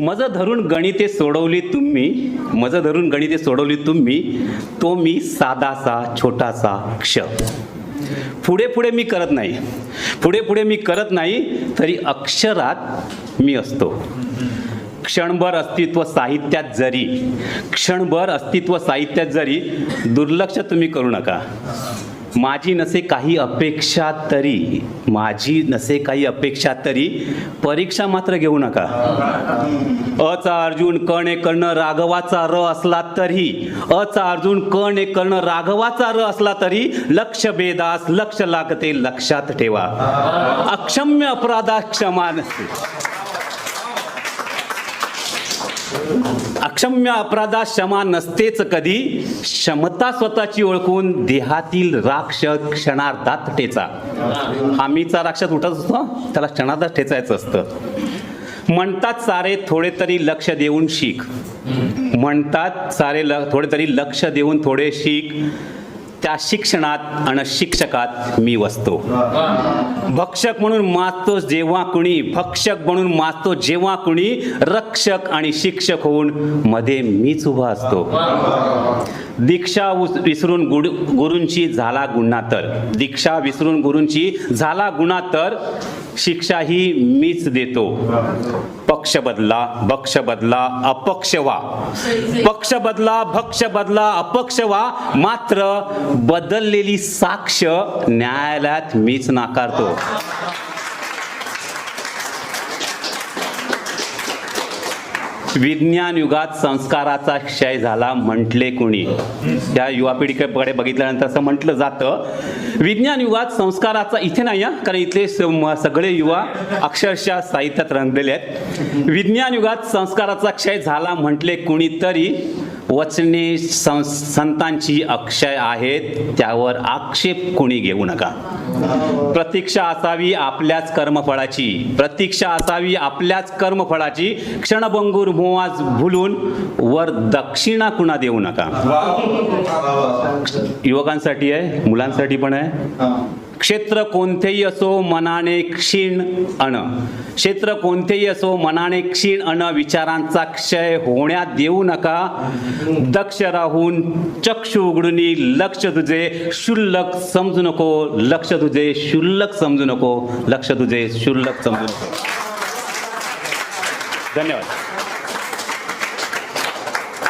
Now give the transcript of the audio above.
मज धरून गणिते सोडवली तुम्ही मज धरून गणिते सोडवली तुम्ही तो मी साधासा छोटासा क्ष पुढे पुढे मी करत नाही. पुढे पुढे मी करत नाही तरी अक्षरात मी असतो. क्षणभर अस्तित्व साहित्यात जरी क्षणभर अस्तित्व साहित्यात जरी दुर्लक्ष तुम्ही करू नका. माझी नसे काही अपेक्षा तरी माझी नसे काही अपेक्षा तरी परीक्षा मात्र घेऊ नका. अचा अर्जुन कण कर्ण राघवाचा र असला तरी अचा अर्जुन कण कर्ण राघवाचा र असला तरी लक्ष बेदास लक्ष लागते लक्षात ठेवा. अक्षम्य अपराधा क्षमा नसते. अक्षम्य अपराधा क्षमा नसतेच कधी. क्षमता स्वतःची ओळखून देहातील राक्ष क्षणार्धात ठेचा. आम्हीचा राक्षस उठत असतो त्याला क्षणार्धात ठेचायचं असतं. म्हणतात सारे थोडे तरी लक्ष देऊन शिक. म्हणतात सारे ल थोडे तरी लक्ष देऊन थोडे शिक. त्या शिक्षणात आणि शिक्षकात मी वसतो. भक्षक म्हणून माजतो जेव्हा कुणी भक्षक म्हणून माजतो जेव्हा कुणी रक्षक आणि शिक्षक होऊन मध्ये मीच उभा असतो. दीक्षा विसरून गुड गुरूंची झाला गुन्हा तर. दीक्षा विसरून गुरूंची झाला गुन्हा तर शिक्षा ही मीच देतो. पक्ष बदला भक्ष बदला अपक्ष वा. पक्ष बदला भक्ष बदला अपक्ष वा. मात्र बदललेली साक्ष न्यायालयात मीच नाकारतो. विज्ञान युगात संस्काराचा क्षय झाला म्हटले कोणी? या युवा पिढीकडे बघितल्यानंतर असं म्हटलं जातं विज्ञान युगात संस्काराचा इथे नाही आहे कारण इथले स- सगळे युवा अक्षरशः साहित्यात रंगलेले आहेत. विज्ञान युगात संस्काराचा क्षय झाला म्हटले कोणीतरी वचने सं संतांची अक्षय आहेत त्यावर आक्षेप कोणी घेऊ नका. प्रतीक्षा असावी आपल्याच कर्मफळाची. प्रतीक्षा असावी आपल्याच कर्मफळाची. क्षणभंगूर मोहाज भुलून वर दक्षिणा कुणा देऊ नका. युवकांसाठी आहे मुलांसाठी पण आहे. क्षेत्र कोणतेही असो मनाने क्षीण अण. क्षेत्र कोणतेही असो मनाने क्षीण अण विचारांचा क्षय होण्यात देऊ नका. दक्ष राहून चक्षु उघडून लक्ष तुझे शुल्लक समजू नको. लक्ष तुझे शुल्लक समजू नको. लक्ष तुझे शुल्लक समजू नको. धन्यवाद.